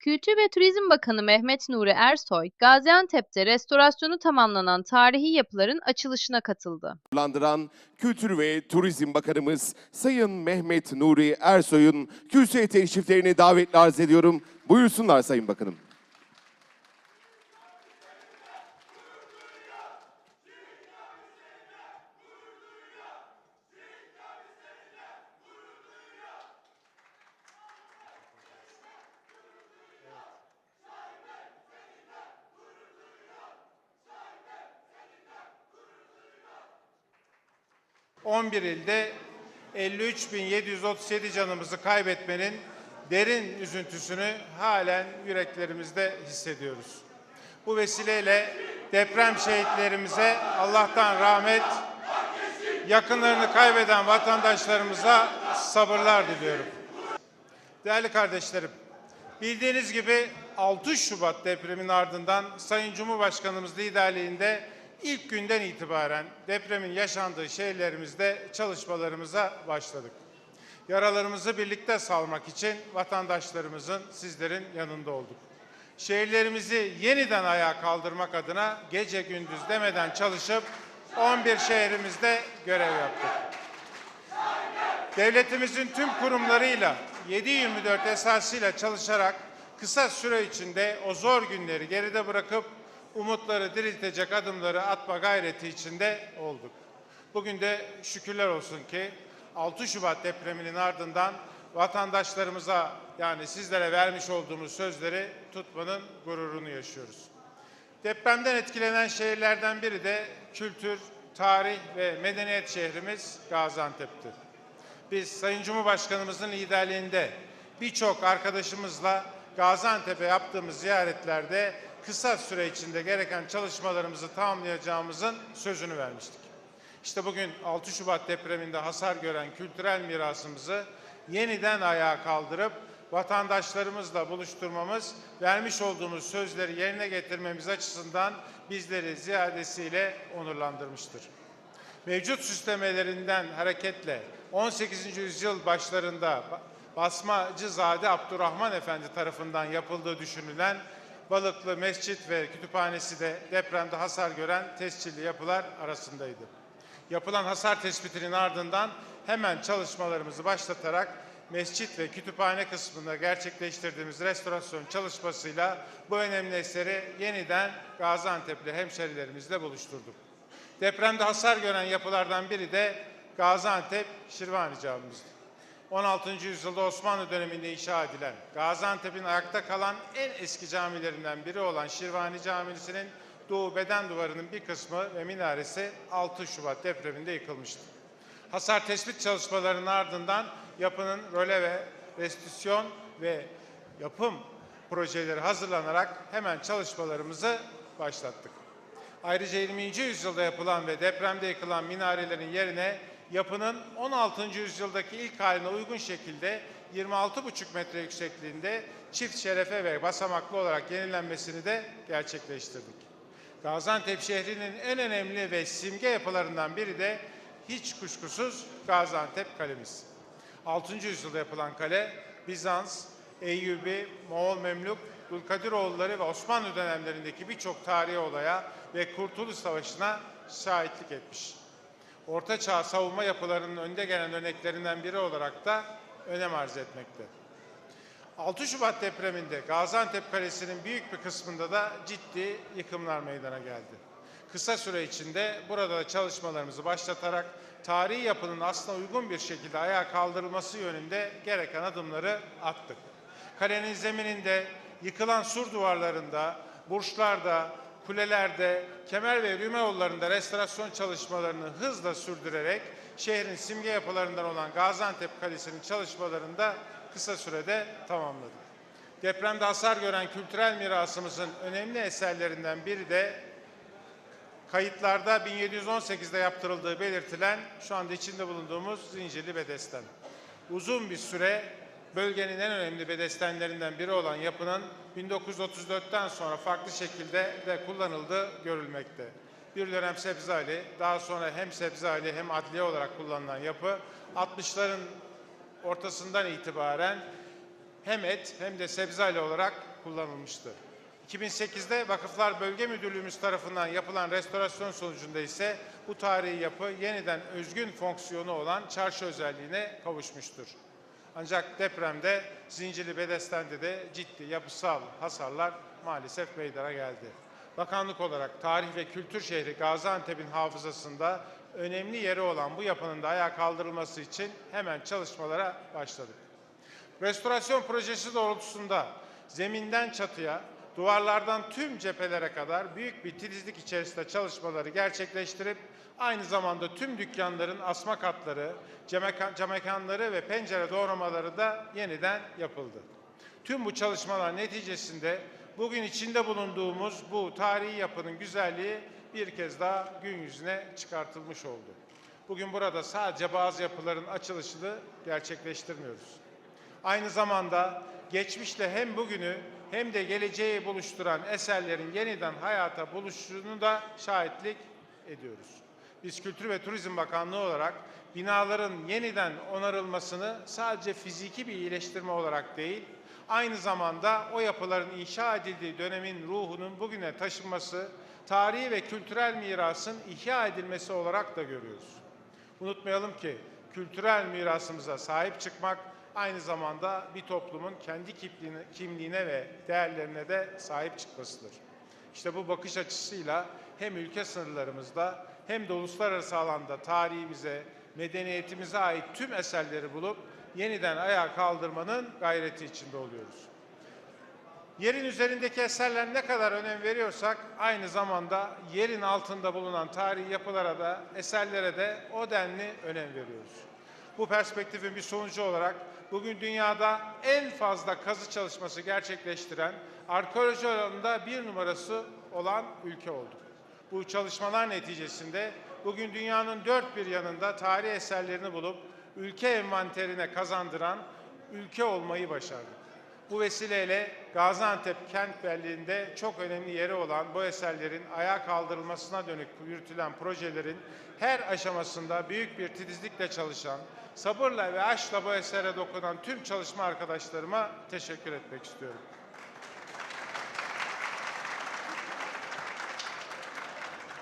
Kültür ve Turizm Bakanı Mehmet Nuri Ersoy, Gaziantep'te restorasyonu tamamlanan tarihi yapıların açılışına katıldı. Landıran Kültür ve Turizm Bakanımız Sayın Mehmet Nuri Ersoy'un kürsüye teşriflerini davetle arz ediyorum. Buyursunlar Sayın Bakanım. – 11 ilde 53.737 canımızı kaybetmenin derin üzüntüsünü halen yüreklerimizde hissediyoruz. Bu vesileyle deprem şehitlerimize Allah'tan rahmet, yakınlarını kaybeden vatandaşlarımıza sabırlar diliyorum. Değerli kardeşlerim, bildiğiniz gibi 6 Şubat depremin ardından Sayın Cumhurbaşkanımız liderliğinde ilk günden itibaren depremin yaşandığı şehirlerimizde çalışmalarımıza başladık. Yaralarımızı birlikte salmak için vatandaşlarımızın sizlerin yanında olduk. Şehirlerimizi yeniden ayağa kaldırmak adına gece gündüz demeden çalışıp 11 şehrimizde görev yaptık. Devletimizin tüm kurumlarıyla 7-24 esasıyla çalışarak kısa süre içinde o zor günleri geride bırakıp umutları diriltecek adımları atma gayreti içinde olduk. Bugün de şükürler olsun ki 6 Şubat depreminin ardından vatandaşlarımıza yani sizlere vermiş olduğumuz sözleri tutmanın gururunu yaşıyoruz. Depremden etkilenen şehirlerden biri de kültür, tarih ve medeniyet şehrimiz Gaziantep'ti. Biz Sayın Cumhurbaşkanımızın liderliğinde birçok arkadaşımızla Gaziantep'e yaptığımız ziyaretlerde kısa süre içinde gereken çalışmalarımızı tamamlayacağımızın sözünü vermiştik. İşte bugün 6 Şubat depreminde hasar gören kültürel mirasımızı yeniden ayağa kaldırıp vatandaşlarımızla buluşturmamız, vermiş olduğumuz sözleri yerine getirmemiz açısından bizleri ziyadesiyle onurlandırmıştır. Mevcut süslemelerinden hareketle 18. yüzyıl başlarında Basmacızade Abdurrahman Efendi tarafından yapıldığı düşünülen Balıklı Mescit ve Kütüphanesi de depremde hasar gören tescilli yapılar arasındaydı. Yapılan hasar tespitinin ardından hemen çalışmalarımızı başlatarak mescit ve kütüphane kısmında gerçekleştirdiğimiz restorasyon çalışmasıyla bu önemli eseri yeniden Gaziantep'li hemşerilerimizle buluşturduk. Depremde hasar gören yapılardan biri de Gaziantep Şirvani Camimizdi. 16. yüzyılda Osmanlı döneminde inşa edilen Gaziantep'in ayakta kalan en eski camilerinden biri olan Şirvani Camisi'nin doğu beden duvarının bir kısmı ve minaresi 6 Şubat depreminde yıkılmıştı. Hasar tespit çalışmalarının ardından yapının röle ve restitüsyon ve yapım projeleri hazırlanarak hemen çalışmalarımızı başlattık. Ayrıca 20. yüzyılda yapılan ve depremde yıkılan minarelerin yerine yapının 16. yüzyıldaki ilk haline uygun şekilde 26,5 metre yüksekliğinde çift şerefe ve basamaklı olarak yenilenmesini de gerçekleştirdik. Gaziantep şehrinin en önemli ve simge yapılarından biri de hiç kuşkusuz Gaziantep Kalemiz. 6. yüzyılda yapılan kale Bizans, Eyyubi, Moğol Memlük, Dulkadiroğulları ve Osmanlı dönemlerindeki birçok tarihi olaya ve Kurtuluş Savaşı'na şahitlik etmiş. Orta Çağ savunma yapılarının önde gelen örneklerinden biri olarak da önem arz etmekte. 6 Şubat depreminde Gaziantep Kalesi'nin büyük bir kısmında da ciddi yıkımlar meydana geldi. Kısa süre içinde burada da çalışmalarımızı başlatarak tarihi yapının aslına uygun bir şekilde ayağa kaldırılması yönünde gereken adımları attık. Kalenin zemininde, yıkılan sur duvarlarında, burçlarda, kulelerde, kemer ve yürüme yollarında restorasyon çalışmalarını hızla sürdürerek şehrin simge yapılarından olan Gaziantep Kalesi'nin çalışmalarını da kısa sürede tamamladık. Depremde hasar gören kültürel mirasımızın önemli eserlerinden biri de kayıtlarda 1718'de yaptırıldığı belirtilen şu anda içinde bulunduğumuz Zincirli Bedesten. Uzun bir süre bölgenin en önemli bedestenlerinden biri olan yapının 1934'ten sonra farklı şekilde de kullanıldığı görülmekte. Bir dönem Sebzali, daha sonra hem Sebzali hem adliye olarak kullanılan yapı 60'ların ortasından itibaren hem et hem de sebzeli olarak kullanılmıştı. 2008'de Vakıflar Bölge Müdürlüğümüz tarafından yapılan restorasyon sonucunda ise bu tarihi yapı yeniden özgün fonksiyonu olan çarşı özelliğine kavuşmuştur. Ancak depremde Zincirli Bedesten'de de ciddi yapısal hasarlar maalesef meydana geldi. Bakanlık olarak tarih ve kültür şehri Gaziantep'in hafızasında önemli yeri olan bu yapının da ayağa kaldırılması için hemen çalışmalara başladık. Restorasyon projesi doğrultusunda zeminden çatıya, duvarlardan tüm cephelere kadar büyük bir titizlik içerisinde çalışmaları gerçekleştirip aynı zamanda tüm dükkanların asma katları, cameka- camekanları ve pencere doğramaları da yeniden yapıldı. Tüm bu çalışmalar neticesinde bugün içinde bulunduğumuz bu tarihi yapının güzelliği bir kez daha gün yüzüne çıkartılmış oldu. Bugün burada sadece bazı yapıların açılışını gerçekleştirmiyoruz. Aynı zamanda geçmişle hem bugünü hem de geleceği buluşturan eserlerin yeniden hayata buluşunu da şahitlik ediyoruz. Biz Kültür ve Turizm Bakanlığı olarak binaların yeniden onarılmasını sadece fiziki bir iyileştirme olarak değil, aynı zamanda o yapıların inşa edildiği dönemin ruhunun bugüne taşınması, tarihi ve kültürel mirasın ihya edilmesi olarak da görüyoruz. Unutmayalım ki kültürel mirasımıza sahip çıkmak aynı zamanda bir toplumun kendi kimliğine, kimliğine ve değerlerine de sahip çıkmasıdır. İşte bu bakış açısıyla hem ülke sınırlarımızda hem de uluslararası alanda tarihimize, medeniyetimize ait tüm eserleri bulup yeniden ayağa kaldırmanın gayreti içinde oluyoruz. Yerin üzerindeki eserler ne kadar önem veriyorsak aynı zamanda yerin altında bulunan tarihi yapılara da eserlere de o denli önem veriyoruz. Bu perspektifin bir sonucu olarak bugün dünyada en fazla kazı çalışması gerçekleştiren arkeoloji alanında bir numarası olan ülke olduk. Bu çalışmalar neticesinde bugün dünyanın dört bir yanında tarih eserlerini bulup ülke envanterine kazandıran ülke olmayı başardık. Bu vesileyle Gaziantep kent belleğinde çok önemli yeri olan bu eserlerin ayağa kaldırılmasına dönük yürütülen projelerin her aşamasında büyük bir titizlikle çalışan, sabırla ve aşkla bu esere dokunan tüm çalışma arkadaşlarıma teşekkür etmek istiyorum.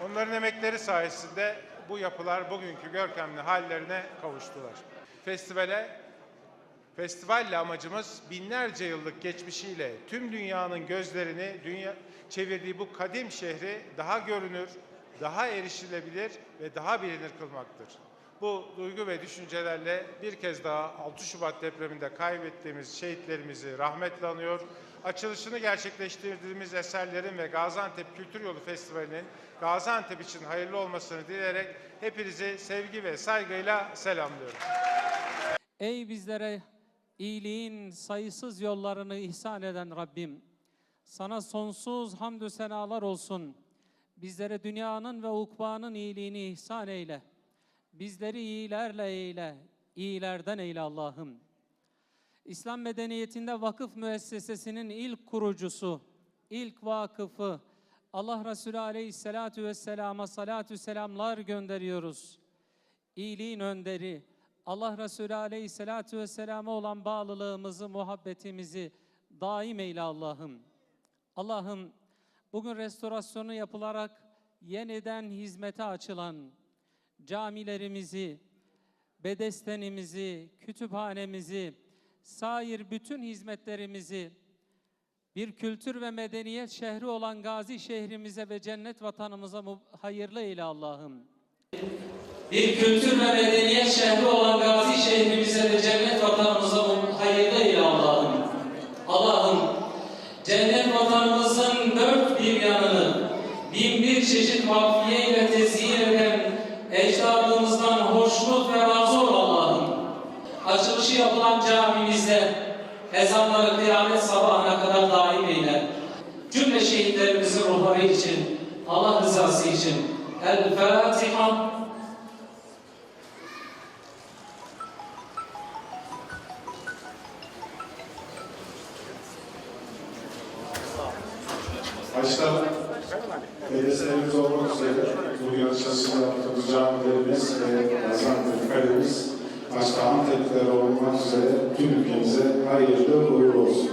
Onların emekleri sayesinde bu yapılar bugünkü görkemli hallerine kavuştular. Festivale Festivalle amacımız binlerce yıllık geçmişiyle tüm dünyanın gözlerini dünya çevirdiği bu kadim şehri daha görünür, daha erişilebilir ve daha bilinir kılmaktır. Bu duygu ve düşüncelerle bir kez daha 6 Şubat depreminde kaybettiğimiz şehitlerimizi rahmetle anıyor. Açılışını gerçekleştirdiğimiz eserlerin ve Gaziantep Kültür Yolu Festivali'nin Gaziantep için hayırlı olmasını dileyerek hepinizi sevgi ve saygıyla selamlıyorum. Ey bizlere iyiliğin sayısız yollarını ihsan eden Rabbim, sana sonsuz hamdü senalar olsun. Bizlere dünyanın ve ukbanın iyiliğini ihsan eyle. Bizleri iyilerle eyle, iyilerden eyle Allah'ım. İslam medeniyetinde vakıf müessesesinin ilk kurucusu, ilk vakıfı, Allah Resulü Aleyhisselatü Vesselam'a salatü selamlar gönderiyoruz. İyiliğin önderi, Allah Resulü Aleyhisselatü Vesselam'a olan bağlılığımızı, muhabbetimizi daim eyle Allah'ım. Allah'ım bugün restorasyonu yapılarak yeniden hizmete açılan camilerimizi, bedestenimizi, kütüphanemizi, sair bütün hizmetlerimizi bir kültür ve medeniyet şehri olan Gazi şehrimize ve cennet vatanımıza hayırlı eyle Allah'ım. Bir kültür ve medeniyet şehri olan Gazi şehrimize ve cennet vatanımıza hayırlı eyle Allah'ım. Allah'ım cennet vatanımızın dört bir yanını bin bir çeşit vakfiye ile tezyin eden ecdadımızdan hoşnut ve razı ol Allah'ım. Açılışı yapılan camimizde ezanları kıyamet sabahına kadar daim eyle. Cümle şehitlerimizin ruhları için, Allah rızası için. El Fatiha. Açılışını yaptığımız camilerimiz ve Kalemiz başta Antepliler olmak üzere tüm ülkemize hayırlı uğurlu olsun.